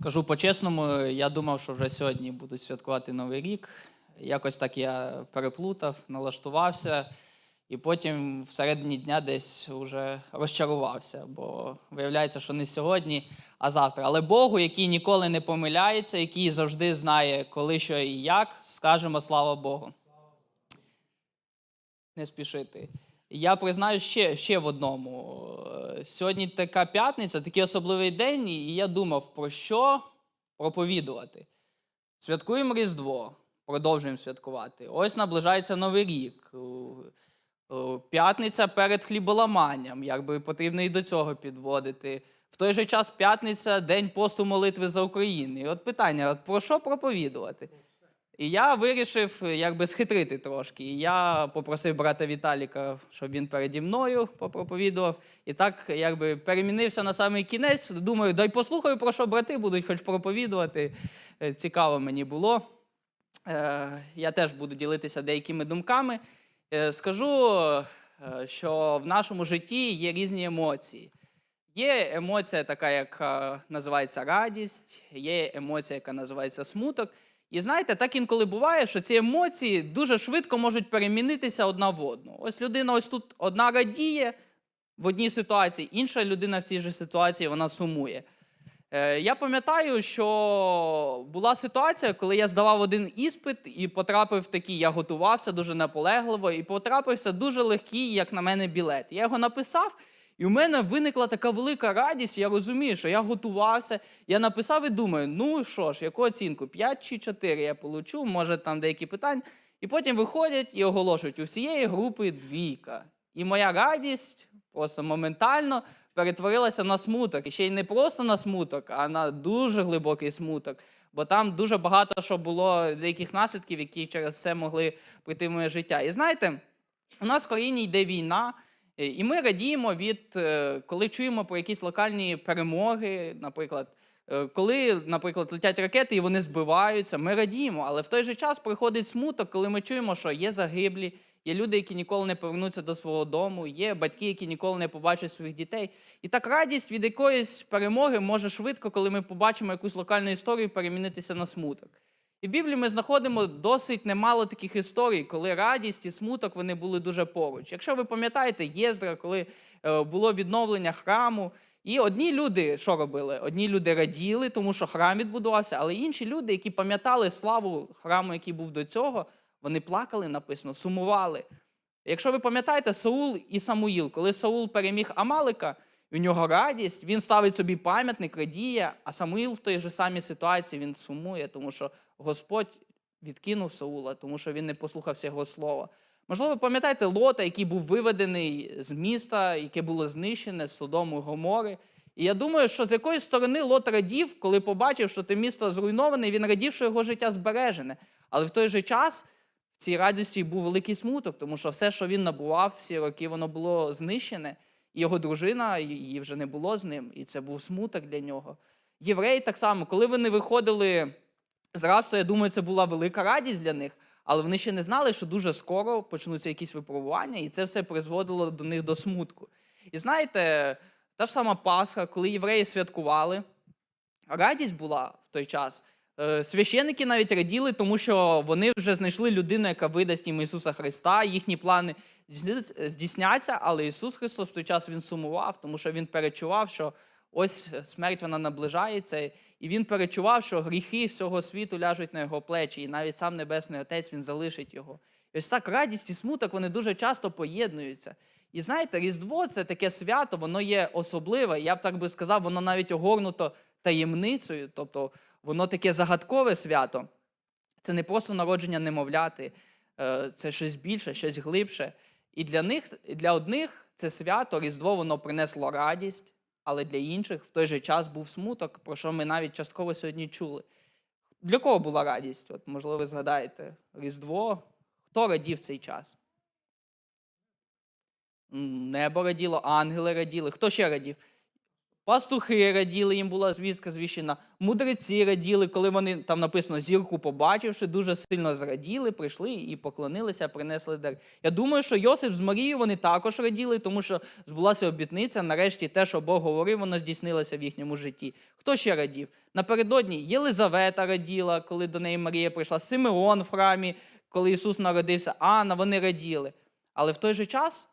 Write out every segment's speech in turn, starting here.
Скажу по-чесному, я думав, що вже сьогодні буду святкувати Новий рік. Якось так я переплутав, налаштувався, і потім всередині дня десь вже розчарувався, бо виявляється, що не сьогодні, а завтра. Але Богу, який ніколи не помиляється, який завжди знає, коли що і як, скажемо слава Богу. Не спішити. Я признаю ще, ще в одному. Е, Сьогодні така п'ятниця, такий особливий день, і я думав, про що проповідувати. Святкуємо Різдво, продовжуємо святкувати. Ось наближається Новий рік. П'ятниця перед хліболаманням, якби потрібно і до цього підводити. В той же час п'ятниця день посту молитви за Україну. І от питання: от про що проповідувати? І я вирішив е, якби схитрити трошки. І я попросив брата Віталіка, щоб він переді мною попроповідував. І так якби перемінився на самий кінець. Думаю, дай послухаю, про що брати будуть хоч проповідувати. Е, Цікаво мені було. Е, Я теж буду ділитися деякими думками. Скажу, що в нашому житті є різні емоції. Є емоція, така, яка називається радість, є емоція, яка називається смуток. І знаєте, так інколи буває, що ці емоції дуже швидко можуть перемінитися одна в одну. Ось людина ось тут одна радіє в одній ситуації, інша людина в цій же ситуації вона сумує. Е, Я пам'ятаю, що була ситуація, коли я здавав один іспит і потрапив такий, я готувався дуже наполегливо, і потрапився дуже легкий, як на мене, білет. Я його написав, і у мене виникла така велика радість. Я розумію, що я готувався. Я написав і думаю, ну що ж, яку оцінку? 5 чи 4 я получу, може там деякі питання. І потім виходять і оголошують, у всієї групи двійка. І моя радість просто моментально перетворилася на смуток. І ще й не просто на смуток, а на дуже глибокий смуток. Бо там дуже багато що було деяких наслідків, які через це могли прийти в моє життя. І знаєте, у нас в країні йде війна, і ми радіємо від, е, коли чуємо про якісь локальні перемоги, наприклад. Е, Коли, наприклад, летять ракети і вони збиваються, ми радіємо, але в той же час приходить смуток, коли ми чуємо, що є загиблі, є люди, які ніколи не повернуться до свого дому, є батьки, які ніколи не побачать своїх дітей. І так радість від якоїсь перемоги може швидко, коли ми побачимо якусь локальну історію, перемінитися на смуток. І в Біблії ми знаходимо досить немало таких історій, коли радість і смуток вони були дуже поруч. Якщо ви пам'ятаєте, Єздра, коли е, було відновлення храму, і одні люди що робили? Одні люди раділи, тому що храм відбудувався, але інші люди, які пам'ятали славу храму, який був до цього, вони плакали, написано, сумували. Якщо ви пам'ятаєте, Саул і Самуїл, коли Саул переміг Амалика, у нього радість, він ставить собі пам'ятник, радіє, а Самуїл в той же самій ситуації він сумує, тому що Господь відкинув Саула, тому що він не послухався його слова. Можливо, пам'ятаєте Лота, який був виведений з міста, яке було знищене з Содому Гомори. І я думаю, що з якоїсь сторони Лот радів, коли побачив, що те місто зруйноване, він радів, що його життя збережене. Але в той же час в цій радості був великий смуток, тому що все, що він набував всі роки, воно було знищене, його дружина її вже не було з ним, і це був смуток для нього. Євреї так само, коли вони виходили з рабства, я думаю, це була велика радість для них, але вони ще не знали, що дуже скоро почнуться якісь випробування, і це все призводило до них до смутку. І знаєте, та ж сама Пасха, коли євреї святкували, радість була в той час. Е, Священники навіть раділи, тому що вони вже знайшли людину, яка видасть їм Ісуса Христа. Їхні плани здійсняться- але Ісус Христос в той час він сумував, тому що він перечував, що ось смерть вона наближається, і він перечував, що гріхи всього світу ляжуть на його плечі, і навіть сам Небесний Отець він залишить його. І ось так радість і смуток вони дуже часто поєднуються. І знаєте, Різдво це таке свято, воно є особливе. Я б так би сказав, воно навіть огорнуто таємницею, тобто воно таке загадкове свято. Це не просто народження немовляти, е, це щось більше, щось глибше. І для них, для одних це свято, Різдво, воно принесло радість, але для інших в той же час був смуток, про що ми навіть частково сьогодні чули. Для кого була радість? От, можливо, ви згадаєте Різдво. Хто радів цей час? Небо раділо, ангели раділи. Хто ще радів? Пастухи раділи, їм була звістка звіщена. Мудреці раділи, коли вони там написано зірку побачивши, дуже сильно зраділи, прийшли і поклонилися, принесли дар. Я думаю, що Йосип з Марією вони також раділи, тому що збулася обітниця. Нарешті те, що Бог говорив, воно здійснилося в їхньому житті. Хто ще радів? Напередодні Єлизавета раділа, коли до неї Марія прийшла, Симеон в храмі, коли Ісус народився, Анна, вони раділи. Але в той же час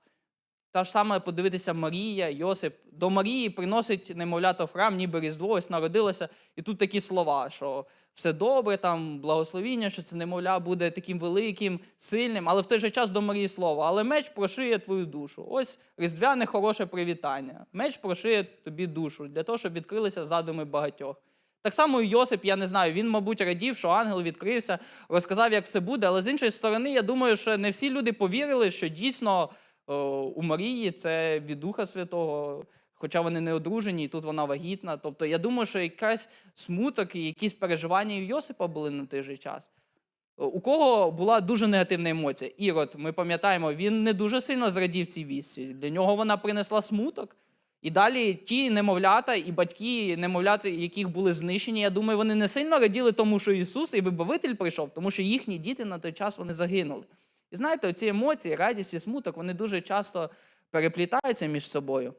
та ж саме подивитися Марія, Йосип. До Марії приносить немовлята в храм, ніби Різдво, ось народилося. І тут такі слова, що все добре, там благословіння, що це немовля буде таким великим, сильним, але в той же час до Марії слово. Але меч прошиє твою душу. Ось різдвяне хороше привітання. Меч прошиє тобі душу для того, щоб відкрилися задуми багатьох. Так само Йосип, я не знаю, він, мабуть, радів, що ангел відкрився, розказав, як все буде. Але з іншої сторони, я думаю, що не всі люди повірили, що дійсно у Марії це від Духа Святого, хоча вони не одружені, і тут вона вагітна. Тобто, я думаю, що якась смуток і якісь переживання у Йосипа були на той же час. У кого була дуже негативна емоція? Ірод, ми пам'ятаємо, він не дуже сильно зрадів цій вісці. Для нього вона принесла смуток. І далі ті немовлята і батьки, немовлята, яких були знищені, я думаю, вони не сильно раділи тому, що Ісус і вибавитель прийшов, тому що їхні діти на той час вони загинули. І знаєте, ці емоції, радість і смуток, вони дуже часто переплітаються між собою.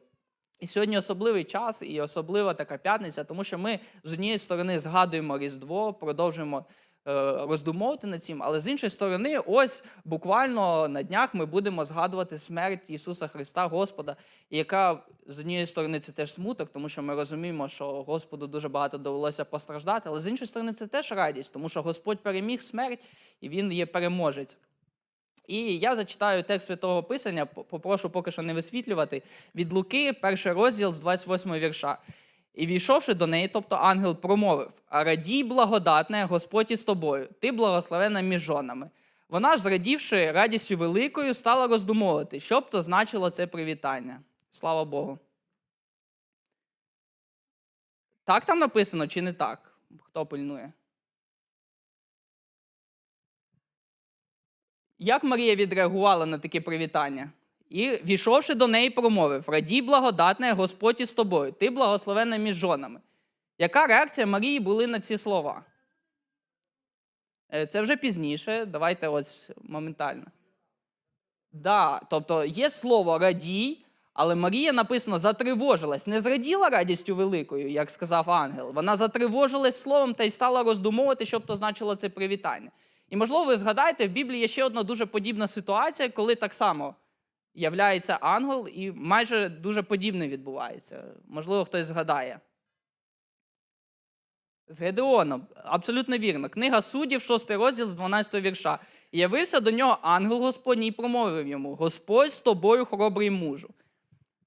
І сьогодні особливий час і особлива така п'ятниця, тому що ми з однієї сторони згадуємо Різдво, продовжуємо е, роздумовувати над цим, але з іншої сторони, ось буквально на днях ми будемо згадувати смерть Ісуса Христа, Господа, яка з однієї сторони це теж смуток, тому що ми розуміємо, що Господу дуже багато довелося постраждати, але з іншої сторони, це теж радість, тому що Господь переміг смерть і Він є переможець. І я зачитаю текст Святого Писання, попрошу поки що не висвітлювати, від Луки, перший розділ з 28 вірша. І війшовши до неї, тобто ангел промовив: радій благодатне, Господь із тобою, ти благословена між жонами. Вона ж, зрадівши радістю великою, стала роздумовувати, що б то значило це привітання. Слава Богу. Так там написано чи не так? Хто пильнує? Як Марія відреагувала на таке привітання? І, війшовши до неї, промовив: Радій благодатне, Господь із тобою, ти благословена між жонами. Яка реакція Марії були на ці слова? Е, Це вже пізніше. Давайте ось моментально. Да, тобто є слово радій, але Марія написано затривожилась, не зраділа радістю великою, як сказав ангел. Вона затривожилась словом та й стала роздумовувати, що б то значило це привітання. І, можливо, ви згадаєте, в Біблії є ще одна дуже подібна ситуація, коли так само являється ангел, і майже дуже подібне відбувається. Можливо, хтось згадає. З Гедеоном, абсолютно вірно. Книга суддів, 6 розділ з 12 вірша. Явився до нього ангел Господній і промовив йому: Господь з тобою, хоробрий мужу.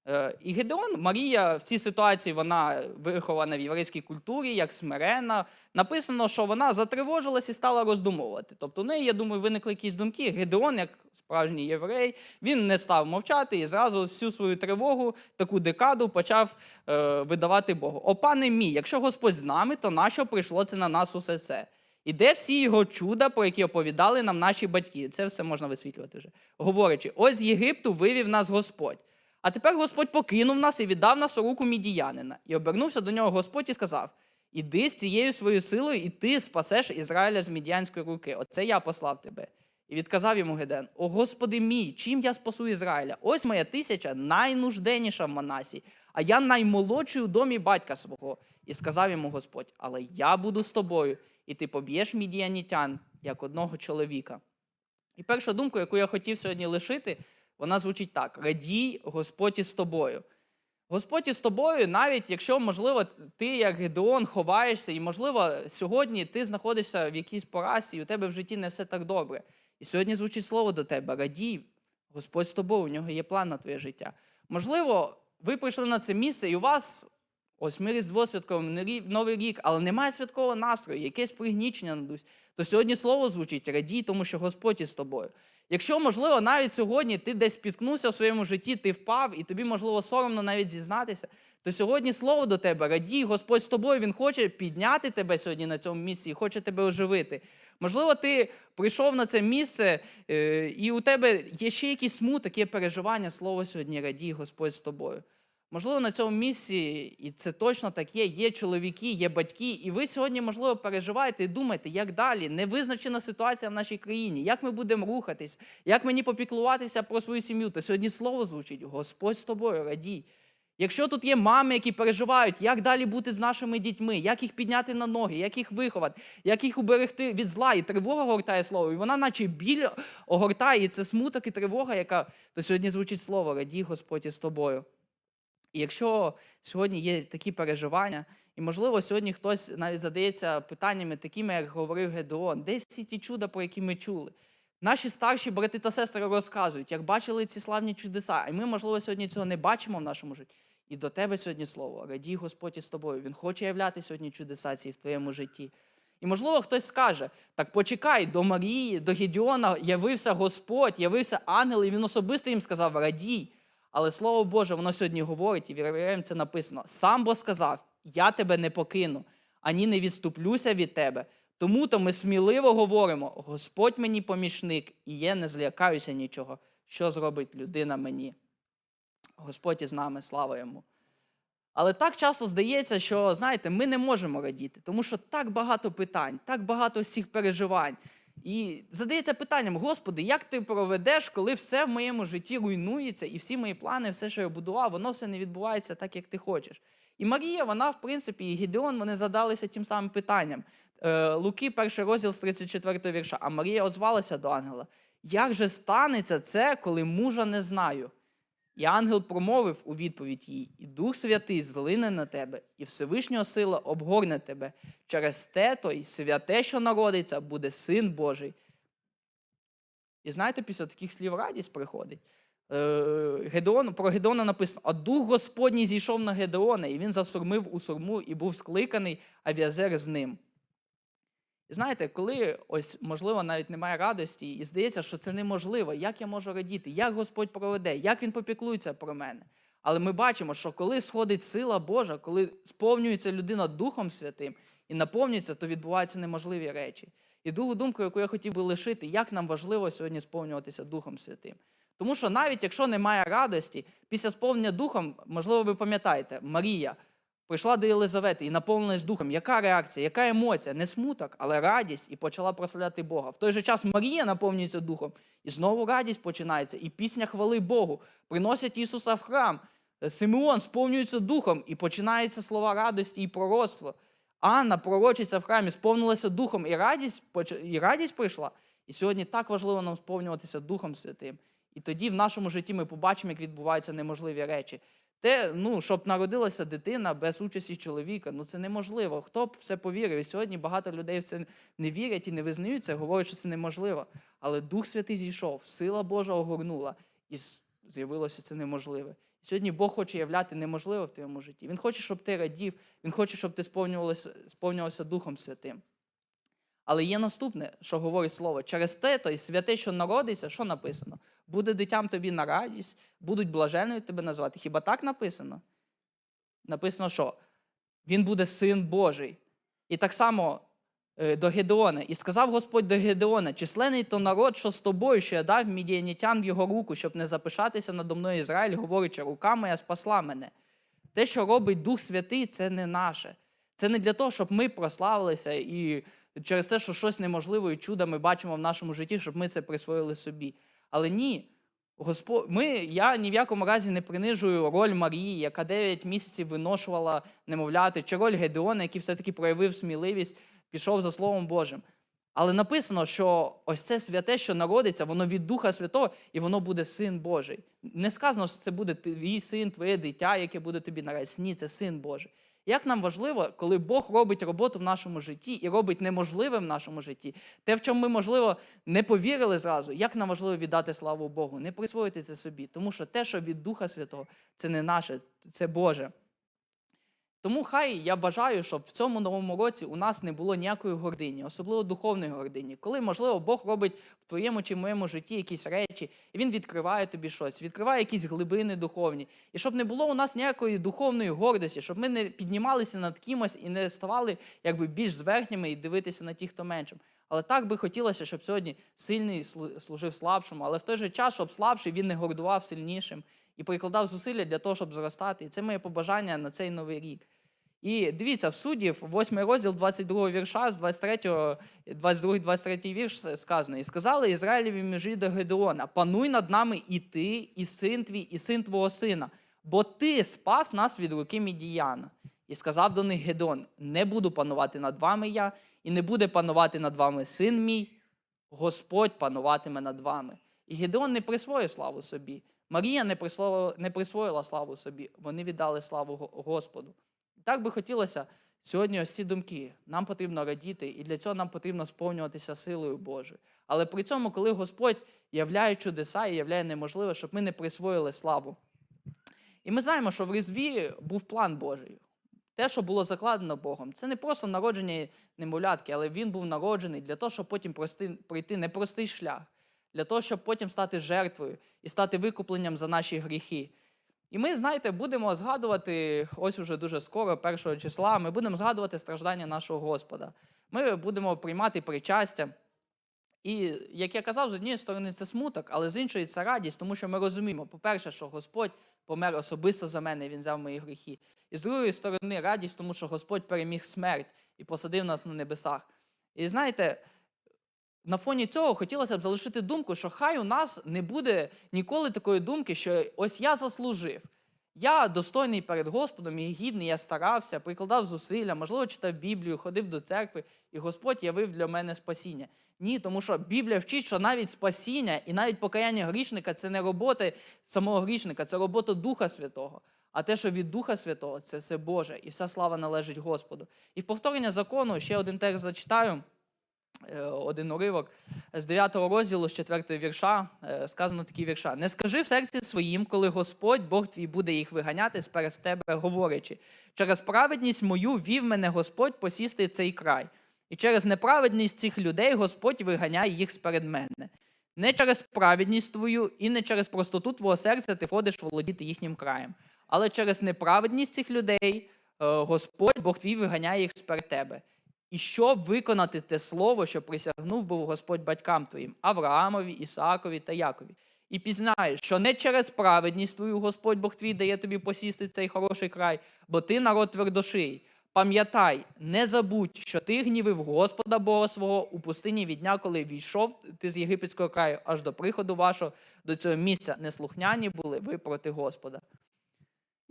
Е, І Гедеон, Марія в цій ситуації вона вихована в єврейській культурі, як смирена. Написано, що вона затривожилась і стала роздумовувати. Тобто, у неї, я думаю, виникли якісь думки. Гедеон, як справжній єврей, він не став мовчати і зразу всю свою тривогу, таку декаду почав е, видавати Богу. О, пане мій, якщо Господь з нами, то нащо прийшло це на нас усе це? І де всі його чуда, про які оповідали нам наші батьки? Це все можна висвітлювати вже. Говорячи, ось з Єгипту вивів нас Господь. А тепер Господь покинув нас і віддав нас у руку мідіянина. І обернувся до нього Господь і сказав: Іди з цією своєю силою, і ти спасеш Ізраїля з мідіянської руки. Оце я послав тебе. І відказав йому Геден: О Господи мій, чим я спасу Ізраїля? Ось моя тисяча найнужденніша в Манасі, а я наймолодший у домі батька свого. І сказав йому Господь: Але я буду з тобою, і ти поб'єш мідіанітян як одного чоловіка. І перша думка, яку я хотів сьогодні лишити, вона звучить так: радій Господь із тобою. Господь із тобою, навіть якщо, можливо, ти, як Гедеон, ховаєшся, і, можливо, сьогодні ти знаходишся в якійсь поразці, і у тебе в житті не все так добре. І сьогодні звучить слово до тебе: радій, Господь з тобою, у нього є план на твоє життя. Можливо, ви прийшли на це місце, і у вас ось ми Різдво святково, Новий рік, але немає святкового настрою, якесь пригнічення надусь. То сьогодні слово звучить радій, тому що Господь із тобою. Якщо, можливо, навіть сьогодні ти десь спіткнувся в своєму житті, ти впав, і тобі, можливо, соромно навіть зізнатися, то сьогодні слово до тебе, радій, Господь з тобою, Він хоче підняти тебе сьогодні на цьому місці і хоче тебе оживити. Можливо, ти прийшов на це місце, і у тебе є ще якісь смуток, є переживання, слово сьогодні радій, Господь з тобою. Можливо, на цьому місці, і це точно так є, є чоловіки, є батьки, і ви сьогодні, можливо, переживаєте і думаєте, як далі, невизначена ситуація в нашій країні, як ми будемо рухатись, як мені попіклуватися про свою сім'ю. То сьогодні слово звучить: Господь з тобою, радій. Якщо тут є мами, які переживають, як далі бути з нашими дітьми, як їх підняти на ноги, як їх виховати, як їх уберегти від зла, і тривога гортає слово, і вона, наче біль огортає, і це смуток і тривога, яка то сьогодні звучить слово Радій Господь із тобою. І якщо сьогодні є такі переживання, і, можливо, сьогодні хтось навіть задається питаннями, такими, як говорив Гедеон, де всі ті чуда, про які ми чули? Наші старші брати та сестри розказують, як бачили ці славні чудеса, і ми, можливо, сьогодні цього не бачимо в нашому житті. І до тебе сьогодні слово. Радій Господь із тобою. Він хоче являти сьогодні чудеса ці в твоєму житті. І, можливо, хтось скаже: так почекай, до Марії, до Гедіона явився Господь, явився ангел, і він особисто їм сказав: Радій. Але Слово Боже, воно сьогодні говорить, і в Євреям це написано: сам Бо сказав: Я тебе не покину, ані не відступлюся від тебе. Тому то ми сміливо говоримо: Господь мені помічник, і я не злякаюся нічого, що зробить людина мені. Господь із нами, слава йому. Але так часто здається, що знаєте, ми не можемо радіти, тому що так багато питань, так багато всіх переживань. І задається питанням: Господи, як ти проведеш, коли все в моєму житті руйнується, і всі мої плани, все, що я будував, воно все не відбувається так, як ти хочеш. І Марія, вона, в принципі, і Гідеон, вони задалися тим самим питанням. Е, Луки, перший розділ з 34 вірша. А Марія озвалася до ангела: Як же станеться це, коли мужа не знаю? І ангел промовив у відповідь їй: І Дух Святий злине на тебе, і Всевишнього сила обгорне тебе. Через те то й святе, що народиться, буде син Божий. І знаєте, після таких слів радість приходить. Е, Гедеон, про Гедеона написано: А Дух Господній зійшов на Гедеона, і він засурмив у сурму і був скликаний, а в'язер з ним. Знаєте, коли ось, можливо, навіть немає радості, і здається, що це неможливо, як я можу радіти, як Господь проведе, як Він попіклується про мене. Але ми бачимо, що коли сходить сила Божа, коли сповнюється людина Духом Святим і наповнюється, то відбуваються неможливі речі. І другу думку, яку я хотів би лишити, як нам важливо сьогодні сповнюватися Духом Святим. Тому що навіть якщо немає радості, після сповнення Духом, можливо, ви пам'ятаєте, Марія прийшла до Єлизавети і наповнилась духом. Яка реакція, яка емоція? Не смуток, але радість, і почала прославляти Бога. В той же час Марія наповнюється духом, і знову радість починається, і пісня хвали Богу. Приносять Ісуса в храм. Симеон сповнюється духом, і починаються слова радості і пророцтво. Анна, пророчиця в храмі, сповнилася духом, і радість, і радість прийшла. І сьогодні так важливо нам сповнюватися Духом Святим. І тоді в нашому житті ми побачимо, як відбуваються неможливі речі. Те, ну, щоб народилася дитина без участі чоловіка, ну це неможливо. Хто б в це повірив? І сьогодні багато людей в це не вірять і не визнають це, говорять, що це неможливо. Але Дух Святий зійшов, сила Божа огорнула, і з'явилося це неможливе. І сьогодні Бог хоче являти неможливе в твоєму житті. Він хоче, щоб ти радів, Він хоче, щоб ти сповнювався, сповнювався Духом Святим. Але є наступне, що говорить слово. Через те, то і святе, що народиться, що написано? Буде дитям тобі на радість, будуть блаженною тебе назвати. Хіба так написано? Написано, що він буде син Божий. І так само е, до Гедеона. І сказав Господь до Гедеона: численний то народ, що з тобою, що я дав мідіанітян в його руку, щоб не запишатися надо мною Ізраїль, говорячи, рука моя спасла мене. Те, що робить Дух Святий, це не наше. Це не для того, щоб ми прославилися і через те, що щось неможливе і чудо ми бачимо в нашому житті, щоб ми це присвоїли собі. Але ні, Господь, ми, я ні в якому разі не принижую роль Марії, яка 9 місяців виношувала немовляти, чи роль Гедеона, який все-таки проявив сміливість, пішов за Словом Божим. Але написано, що ось це святе, що народиться, воно від Духа Святого, і воно буде син Божий. Не сказано, що це буде твій син, твоє дитя, яке буде тобі наразі. Ні, це син Божий. Як нам важливо, коли Бог робить роботу в нашому житті і робить неможливе в нашому житті, те, в чому ми, можливо, не повірили зразу, як нам важливо віддати славу Богу, не присвоїти це собі. Тому що те, що від Духа Святого, це не наше, це Боже. Тому хай я бажаю, щоб в цьому новому році у нас не було ніякої гордині, особливо духовної гордині, коли, можливо, Бог робить в твоєму чи моєму житті якісь речі, і Він відкриває тобі щось, відкриває якісь глибини духовні. І щоб не було у нас ніякої духовної гордості, щоб ми не піднімалися над кимось і не ставали якби більш зверхніми і дивитися на ті, хто меншим. Але так би хотілося, щоб сьогодні сильний служив слабшому, але в той же час, щоб слабший він не гордував сильнішим. і прикладав зусилля для того, щоб зростати. І це моє побажання на цей новий рік. І дивіться, в суддів, 8 розділ 22 вірша, з 23, 22, 23 вірш сказано. І сказали Ізраїлеві межі до Гедеона: пануй над нами і ти, і син твій, і син твого сина, бо ти спас нас від руки Мідіяна. І сказав до них Гедеон: не буду панувати над вами я, і не буде панувати над вами син мій, Господь пануватиме над вами. І Гедеон не присвоїв славу собі. Марія не присвоїла, славу собі. Вони віддали славу Господу. Так би хотілося сьогодні ось ці думки. Нам потрібно радіти, і для цього нам потрібно сповнюватися силою Божою. Але при цьому, коли Господь являє чудеса і являє неможливе, щоб ми не присвоїли славу. І ми знаємо, що в Різдві був план Божий. Те, що було закладено Богом, це не просто народження немовлятки, але він був народжений для того, щоб потім пройти непростий шлях, для того, щоб потім стати жертвою і стати викупленням за наші гріхи. І ми, знаєте, будемо згадувати ось уже дуже скоро, першого числа, ми будемо згадувати страждання нашого Господа. Ми будемо приймати причастя. І, як я казав, з однієї сторони це смуток, але з іншої це радість, тому що ми розуміємо, по-перше, що Господь помер особисто за мене, Він взяв мої гріхи. І з другої сторони, радість, тому що Господь переміг смерть і посадив нас на небесах. І знаєте, на фоні цього хотілося б залишити думку, що хай у нас не буде ніколи такої думки, що ось я заслужив. Я достойний перед Господом і гідний, я старався, прикладав зусилля, можливо, читав Біблію, ходив до церкви, і Господь явив для мене спасіння. Ні, тому що Біблія вчить, що навіть спасіння і навіть покаяння грішника це не робота самого грішника, це робота Духа Святого. А те, що від Духа Святого, це все Боже, і вся слава належить Господу. І в повторення закону ще один текст зачитаю. Е, один уривок з 9 розділу, з 4 вірша, е, сказано такі вірша: Не скажи в серці своїм, коли Господь, Бог твій, буде їх виганяти сперед тебе, говорячи, через праведність мою вів мене Господь посісти цей край, і через неправедність цих людей Господь виганяє їх сперед мене. Не через праведність твою і не через простоту твого серця ти ходиш володіти їхнім краєм, але через неправедність цих людей е, Господь, Бог твій, виганяє їх сперед тебе. І щоб виконати те слово, що присягнув був Господь батькам твоїм Авраамові, Ісаакові та Якові. І пізнаєш, що не через праведність твою Господь Бог твій дає тобі посісти цей хороший край, бо ти народ твердоший. Пам'ятай, не забудь, що ти гнівив Господа Бога свого у пустині від дня, коли війшов ти з єгипетського краю аж до приходу вашого до цього місця. Неслухняні були ви проти Господа.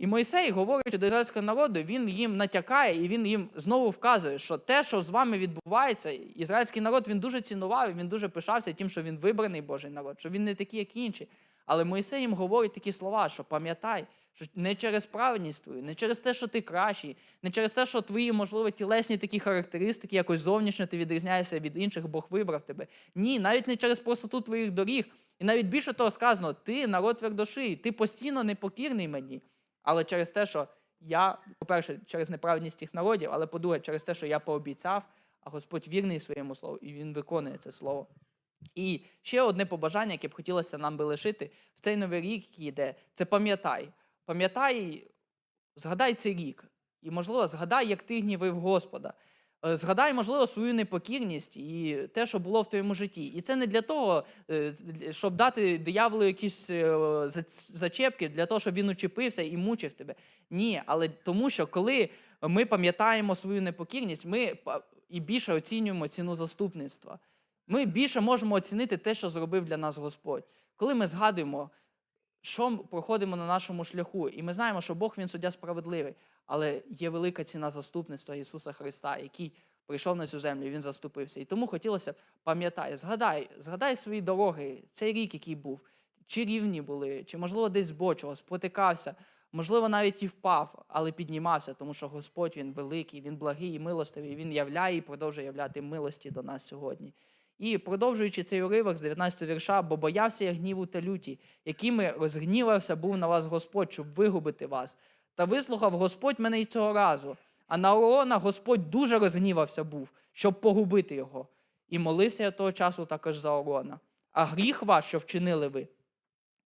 І Мойсей, говорячи до ізраїльського народу, він їм натякає і він їм знову вказує, що те, що з вами відбувається, ізраїльський народ він дуже цінував, він дуже пишався тим, що він вибраний Божий народ, що він не такий, як інші. Але Мойсей їм говорить такі слова, що пам'ятай, що не через праведність твою, не через те, що ти кращий, не через те, що твої, можливо, тілесні такі характеристики, якось зовнішньо ти відрізняєшся від інших, Бог вибрав тебе. Ні, навіть не через простоту твоїх доріг. І навіть більше того сказано, ти народ твердоший, ти постійно непокірний мені. Але через те, що я, по-перше, через неправедність тих народів, але по-друге, через те, що я пообіцяв, а Господь вірний своєму слову, і Він виконує це слово. І ще одне побажання, яке б хотілося нам би лишити в цей новий рік, який йде, це пам'ятай. Пам'ятай, згадай цей рік. І, можливо, згадай, як ти гнівив Господа. Е, Згадай, можливо, свою непокірність і те, що було в твоєму житті. І це не для того, е, щоб дати дияволу якісь е, зачепки, для того, щоб він учепився і мучив тебе. Ні, але тому, що коли ми пам'ятаємо свою непокірність, ми і більше оцінюємо ціну заступництва. Ми більше можемо оцінити те, що зробив для нас Господь. Коли ми згадуємо, що проходимо на нашому шляху, і ми знаємо, що Бог він суддя справедливий, але є велика ціна заступництва Ісуса Христа, який прийшов на цю землю, Він заступився. І тому хотілося б пам'ятай, згадай, згадай свої дороги, цей рік, який був, чи рівні були, чи можливо десь збочував, спотикався, можливо, навіть і впав, але піднімався, тому що Господь Він великий, Він благий і милостивий, Він являє і продовжує являти милості до нас сьогодні. І продовжуючи цей уривок з 19 вірша, бо боявся я гніву та люті, якими розгнівався був на вас Господь, щоб вигубити вас. Та вислухав Господь мене й цього разу. А на Оорона Господь дуже розгнівався був, щоб погубити його. І молився я того часу також за Орона. А гріх ваш, що вчинили ви,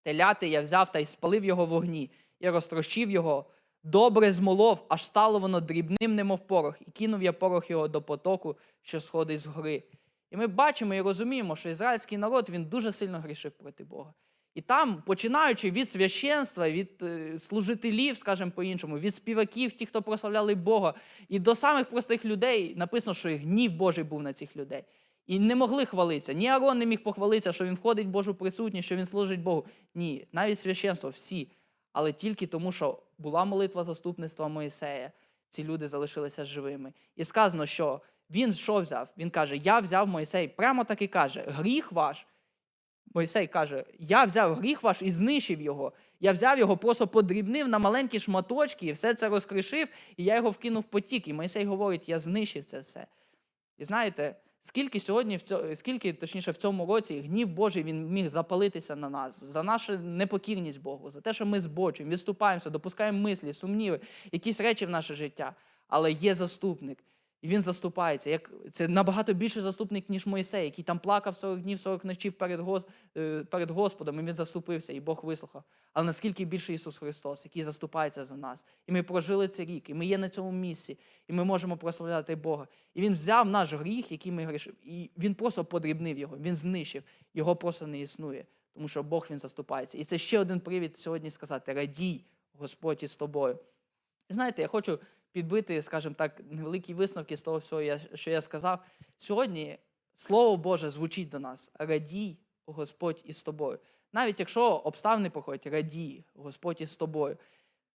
теляти я взяв та й спалив його в огні, і розтрощив його, добре змолов, аж стало воно дрібним, немов порох, і кинув я порох його до потоку, що сходить з гори. І ми бачимо і розуміємо, що ізраїльський народ він дуже сильно грішив проти Бога. І там, починаючи від священства, від е, служителів, скажімо по-іншому, від співаків, ті, хто прославляли Бога, і до самих простих людей написано, що гнів Божий був на цих людей. І не могли хвалитися. Ні Арон не міг похвалитися, що він входить в Божу присутність, що він служить Богу. Ні, навіть священство, всі. Але тільки тому, що була молитва заступництва Моїсея, ці люди залишилися живими. І сказано, що він що взяв? Він каже: Я взяв Мойсей, прямо так і каже: гріх ваш. Мойсей каже: Я взяв гріх ваш і знищив його. Я взяв його, просто подрібнив на маленькі шматочки, і все це розкришив, і я його вкинув в потік. І Мойсей говорить: я знищив це все. І знаєте, скільки сьогодні, скільки, точніше, в цьому році гнів Божий він міг запалитися на нас за нашу непокірність Богу, за те, що ми збочуємо, відступаємося, допускаємо мислі, сумніви, якісь речі в наше життя. Але є заступник. І він заступається. Як це набагато більше заступник, ніж Мойсей, який там плакав 40 днів, 40 ночів перед, Гос... е, перед Господом, і він заступився, і Бог вислухав. Але наскільки більше Ісус Христос, який заступається за нас. І ми прожили цей рік, і ми є на цьому місці, і ми можемо прославляти Бога. І Він взяв наш гріх, який ми грішили, і він просто подрібнив його, він знищив. Його просто не існує, тому що Бог він заступається. І це ще один привід сьогодні сказати: радій, Господь із тобою. І знаєте, я хочу підбити, скажімо так, невеликі висновки з того всього, що я сказав. Сьогодні Слово Боже звучить до нас: радій, Господь із тобою. Навіть якщо обставини проходять, радій, Господь із тобою.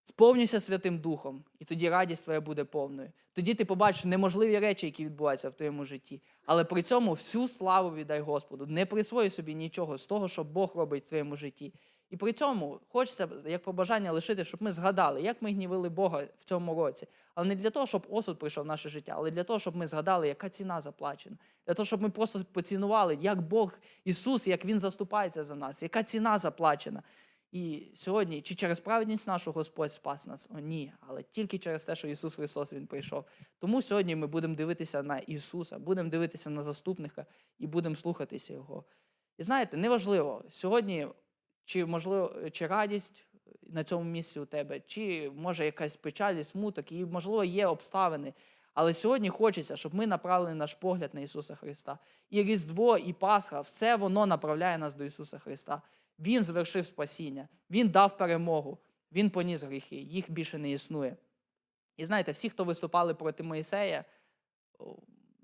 Сповнюйся Святим Духом, і тоді радість твоя буде повною. Тоді ти побачиш неможливі речі, які відбуваються в твоєму житті. Але при цьому всю славу віддай Господу. Не присвоюй собі нічого з того, що Бог робить в твоєму житті. І при цьому хочеться, як побажання лишити, щоб ми згадали, як ми гнівили Бога в цьому році. Але не для того, щоб осуд прийшов в наше життя, але для того, щоб ми згадали, яка ціна заплачена. Для того, щоб ми просто поцінували, як Бог Ісус, як Він заступається за нас, яка ціна заплачена. І сьогодні, чи через праведність нашу Господь спас нас? О, ні, але тільки через те, що Ісус Христос Він прийшов. Тому сьогодні ми будемо дивитися на Ісуса, будемо дивитися на заступника і будемо слухатися Його. І знаєте, неважливо, сьогодні чи можливо, чи радість на цьому місці у тебе, чи може якась печаль, і смуток, і можливо є обставини. Але сьогодні хочеться, щоб ми направили наш погляд на Ісуса Христа. І Різдво, і Пасха, все воно направляє нас до Ісуса Христа. Він звершив спасіння, Він дав перемогу, Він поніс гріхи, їх більше не існує. І знаєте, всі, хто виступали проти Моїсея,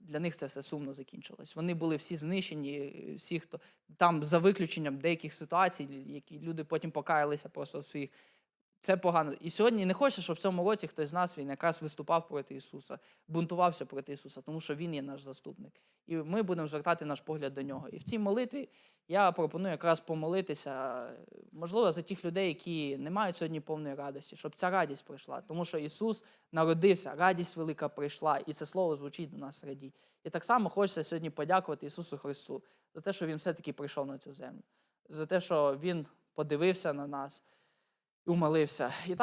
для них це все сумно закінчилось. Вони були всі знищені, всі, хто там за виключенням деяких ситуацій, які люди потім покаялися просто в своїх. Це погано. І сьогодні не хочеться, щоб в цьому році хтось з нас він якраз виступав проти Ісуса, бунтувався проти Ісуса, тому що Він є наш заступник. І ми будемо звертати наш погляд до нього. І в цій молитві я пропоную якраз помолитися, можливо, за тих людей, які не мають сьогодні повної радості, щоб ця радість прийшла. Тому що Ісус народився, радість велика прийшла, і це слово звучить до нас радій. І так само хочеться сьогодні подякувати Ісусу Христу за те, що Він все-таки прийшов на цю землю, за те, що Він подивився на нас умолився. І